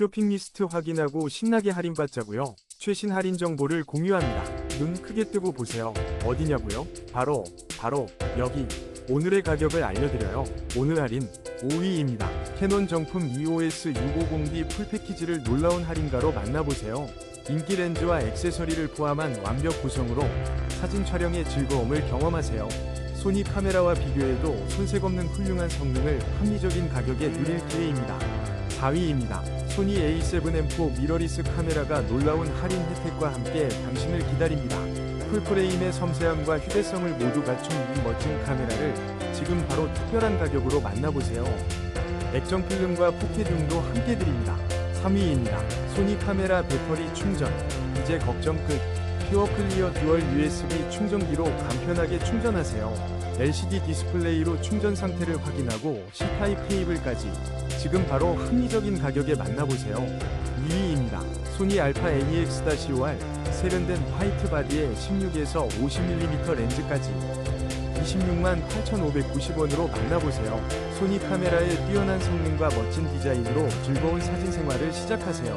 쇼핑 리스트 확인하고 신나게 할인받자고요. 최신 할인 정보를 공유합니다. 눈 크게 뜨고 보세요. 어디냐고요? 바로 바로 여기. 오늘의 가격을 알려드려요. 오늘 할인 5위입니다. 캐논 정품 EOS 650D 풀 패키지를 놀라운 할인가로 만나보세요. 인기 렌즈와 액세서리를 포함한 완벽 구성으로 사진 촬영의 즐거움을 경험하세요. 소니 카메라와 비교해도 손색 없는 훌륭한 성능을 합리적인 가격에 누릴 기회입니다. 4위입니다. 소니 A7M4 미러리스 카메라가 놀라운 할인 혜택과 함께 당신을 기다립니다. 풀프레임의 섬세함과 휴대성을 모두 갖춘 이 멋진 카메라를 지금 바로 특별한 가격으로 만나보세요. 액정 필름과 포켓용도 함께 드립니다. 3위입니다. 소니 카메라 배터리 충전. 이제 걱정 끝. 퓨어 클리어 듀얼 USB 충전기로 간편하게 충전하세요. LCD 디스플레이로 충전 상태를 확인하고 C타입 케이블까지 지금 바로 합리적인 가격에 만나보세요. 2위입니다. 소니 알파 NEX-OR 세련된 화이트 바디에 16에서 50mm 렌즈까지 26만 8,590원으로 만나보세요. 소니 카메라의 뛰어난 성능과 멋진 디자인으로 즐거운 사진 생활을 시작하세요.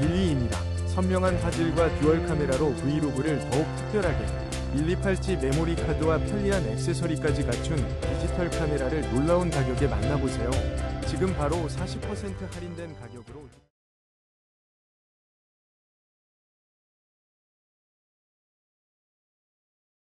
1위입니다. 선명한 화질과 듀얼 카메라로 브이로그를 더욱 특별하게 128G 메모리 카드와 편리한 액세서리까지 갖춘 디지털 카메라를 놀라운 가격에 만나보세요. 지금 바로 40% 할인된 가격으로